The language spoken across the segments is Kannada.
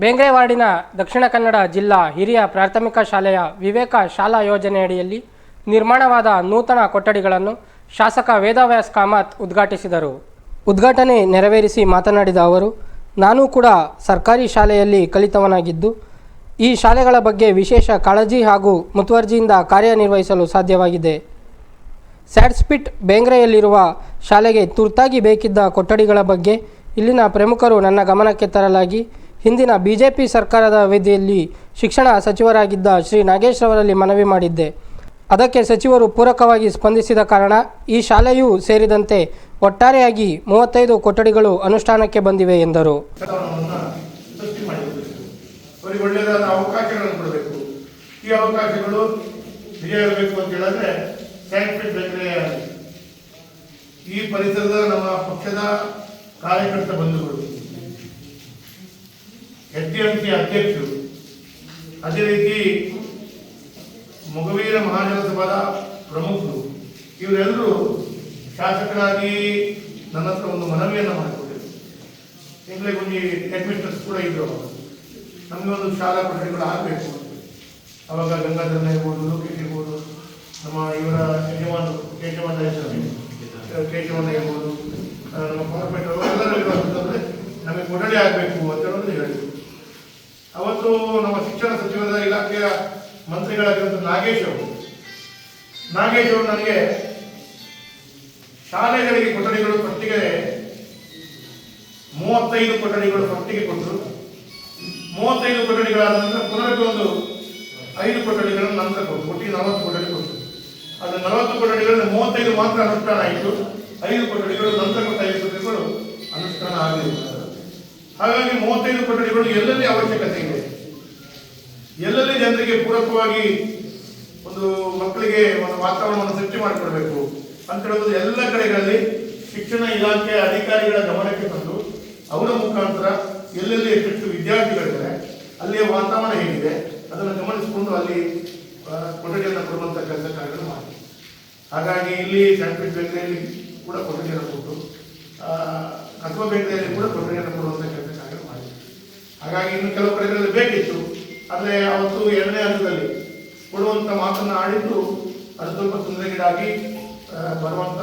ಬೇಂದ್ರೆ ವಾರ್ಡಿನ ದಕ್ಷಿಣ ಕನ್ನಡ ಜಿಲ್ಲಾ ಹಿರಿಯ ಪ್ರಾಥಮಿಕ ಶಾಲೆಯ ವಿವೇಕ ಶಾಲಾ ಯೋಜನೆಯಡಿಯಲ್ಲಿ ನಿರ್ಮಾಣವಾದ ನೂತನ ಕೊಠಡಿಗಳನ್ನು ಶಾಸಕ ವೇದವ್ಯಾಸ್ ಕಾಮತ್ ಉದ್ಘಾಟಿಸಿದರು. ಉದ್ಘಾಟನೆ ನೆರವೇರಿಸಿ ಮಾತನಾಡಿದ ಅವರು, ನಾನು ಕೂಡ ಸರ್ಕಾರಿ ಶಾಲೆಯಲ್ಲಿ ಕಲಿತವನಾಗಿದ್ದು, ಈ ಶಾಲೆಗಳ ಬಗ್ಗೆ ವಿಶೇಷ ಕಾಳಜಿ ಹಾಗೂ ಮುತುವರ್ಜಿಯಿಂದ ಕಾರ್ಯನಿರ್ವಹಿಸಲು ಸಾಧ್ಯವಾಗಿದೆ. ಸ್ಯಾಡ್ಸ್ಪಿಟ್ ಬೇಂಗ್ರೆಯಲ್ಲಿರುವ ಶಾಲೆಗೆ ತುರ್ತಾಗಿ ಬೇಕಿದ್ದ ಕೊಠಡಿಗಳ ಬಗ್ಗೆ ಇಲ್ಲಿನ ಪ್ರಮುಖರು ನನ್ನ ಗಮನಕ್ಕೆ ತರಲಾಗಿ ಹಿಂದಿನ ಬಿಜೆಪಿ ಸರ್ಕಾರದ ಅವಧಿಯಲ್ಲಿ ಶಿಕ್ಷಣ ಸಚಿವರಾಗಿದ್ದ ಶ್ರೀ ನಾಗೇಶ್ ರವರಲ್ಲಿ ಮನವಿ ಮಾಡಿದ್ದೆ. ಅದಕ್ಕೆ ಸಚಿವರು ಪೂರಕವಾಗಿ ಸ್ಪಂದಿಸಿದ ಕಾರಣ ಈ ಶಾಲೆಯೂ ಸೇರಿದಂತೆ ಒಟ್ಟಾರೆಯಾಗಿ ಮೂವತ್ತೈದು ಕೊಠಡಿಗಳು ಅನುಷ್ಠಾನಕ್ಕೆ ಬಂದಿವೆ ಎಂದರು. ಈ ಪರಿಸರದ ನಮ್ಮ ಪಕ್ಷದ ಕಾರ್ಯಕರ್ತ ಬಂಧುಗಳು. ಎಸ್ ಡಿ ಎಂ ಸಿ ಅಧ್ಯಕ್ಷರು. ಅದೇ ರೀತಿ ಮೊಗವೀರ ಮಹಾಜನಸಭಾದ ಪ್ರಮುಖರು ಇವರೆಲ್ಲರೂ ಶಾಸಕರಾಗಿ ನನ್ನ ಹತ್ರ ಒಂದು ಮನವಿಯನ್ನು ಮಾಡಿಕೊಟ್ಟಿದ್ರು. ಈಗಲೇ ಒಂದು ಮಿಸ್ಟರ್ಸ್ ಕೂಡ ಇದ್ರು. ನಮಗೆ ಒಂದು ಶಾಲಾ ಕೊಠಡಿಗಳು ಆಗಬೇಕು. ಅವಾಗ ಗಂಗಾಧರನ ಇರ್ಬೋದು ಲೋಕೇಶ್ ಇರ್ಬೋದು ನಮ್ಮ ಇವರ ಯಜಮಾನರು ಕೇಶವಣ್ಣ ಹೆಸರು ಕೇಶವಣ್ಣ ಇರ್ಬೋದು ನಮ್ಮ ಕಾರ್ಪೊರೇಟ್ ಎಲ್ಲರೂ ಇರುವಂತಂದ್ರೆ ನಮಗೆ ಕೊಠಡಿ ಆಗಬೇಕು ಅಂತ ಹೇಳೋದು ಹೇಳಿದ್ರು. ಅವತ್ತು ನಮ್ಮ ಶಿಕ್ಷಣ ಸಚಿವರ ಇಲಾಖೆಯ ಮಂತ್ರಿಗಳಾಗಿರುವಂಥ ನಾಗೇಶ್ ಅವರು ನಾಗೇಶ್ ಅವರು ನನಗೆ ಶಾಲೆಗಳಿಗೆ ಕೊಠಡಿಗಳು ಪಟ್ಟಿಗೆ ಮೂವತ್ತೈದು ಕೊಠಡಿಗಳು ಪಟ್ಟಿಗೆ ಕೊಟ್ಟರು. ಮೂವತ್ತೈದು ಕೊಠಡಿಗಳಾದ ನಂತರ ಪುನಃ ಒಂದು ಐದು ಕೊಠಡಿಗಳನ್ನು ನಂತರ ಕೊಟ್ಟು ಒಟ್ಟಿಗೆ ನಲವತ್ತು ಕೊಠಡಿ ಕೊಟ್ಟರು. ಅದು ನಲವತ್ತು ಕೊಠಡಿಗಳಲ್ಲಿ ಮೂವತ್ತೈದು ಮಾತ್ರ ಅನುಷ್ಠಾನ ಆಯಿತು. ಐದು ಕೊಠಡಿಗಳು ನಂತರ ಕೊಟ್ಟ ಐದು ಕೊಠಡಿಗಳು ಅನುಷ್ಠಾನ ಆಗಲಿಲ್ಲ ಹಾಗಾಗಿ ಮೂವತ್ತೈದು ಕೊಠಡಿಗಳು ಎಲ್ಲೆಲ್ಲಿ ಅವಶ್ಯಕತೆ ಇದೆ? ಎಲ್ಲೆಲ್ಲಿ ಜನರಿಗೆ ಪೂರಕವಾಗಿ ಒಂದು ಮಕ್ಕಳಿಗೆ ಒಂದು ವಾತಾವರಣವನ್ನು ಸೃಷ್ಟಿ ಮಾಡಿಕೊಡ್ಬೇಕು? ಅಂತ ಹೇಳೋದು ಎಲ್ಲ ಕಡೆಗಳಲ್ಲಿ ಶಿಕ್ಷಣ ಇಲಾಖೆ ಅಧಿಕಾರಿಗಳ ಗಮನಕ್ಕೆ ಬಂದು ಅವರ ಮುಖಾಂತರ ಎಲ್ಲೆಲ್ಲಿ ಎಷ್ಟು ವಿದ್ಯಾರ್ಥಿಗಳಿದ್ದಾರೆ, ಅಲ್ಲಿಯ ವಾತಾವರಣ ಹೇಗಿದೆ, ಅದನ್ನು ಗಮನಿಸಿಕೊಂಡು ಅಲ್ಲಿ ಕೊಠಡಿಯನ್ನು ಕೊಡುವಂಥ ಕೆಲಸ ಕಾರ್ಯಗಳು ಮಾಡಿ ಹಾಗಾಗಿ ಇಲ್ಲಿ ಸ್ಯಾಂಪಿಟ್ ಬೇಕರಿಯಲ್ಲಿ ಕೂಡ ಕೊಠಡಿಯನ್ನು ಕೊಟ್ಟು ಅಥವಾ ಬೇಕರಿಯಲ್ಲಿ ಕೂಡ ಕೊಠಡಿಯನ್ನು ಕೊಡುವಂಥ ಕೆಲಸ ಹಾಗಾಗಿ ಇನ್ನು ಕೆಲವು ಕಡೆಗಳಲ್ಲಿ ಬೇಕಿತ್ತು. ಆದರೆ ಅವತ್ತು ಎರಡನೇ ಹಂತದಲ್ಲಿ ಕೊಡುವಂಥ ಮಾತನ್ನು ಆಡಿದ್ದು ಅದು ಸ್ವಲ್ಪ ತೊಂದರೆಗೀಡಾಗಿ ಬರುವಂಥ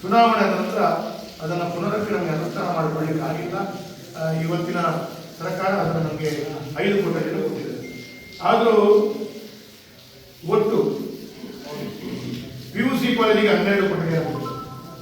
ಚುನಾವಣೆ ನಂತರ ಅದನ್ನು ನಮಗೆ ಅನುಷ್ಠಾನ ಮಾಡಿಕೊಳ್ಳಿಕ್ಕೆ ಆಗಿಲ್ಲ. ಇವತ್ತಿನ ಸರ್ಕಾರ ಅದನ್ನು ನಮಗೆ ಐದು ಕೊಠಡಿಯನ್ನು ಕೊಟ್ಟಿದೆ. ಆದರೂ ಒಟ್ಟು ಪಿ ಯು ಸಿ ಕಾಲೇಜಿಗೆ ಹನ್ನೆರಡು ಕೊಠಡಿಯನ್ನು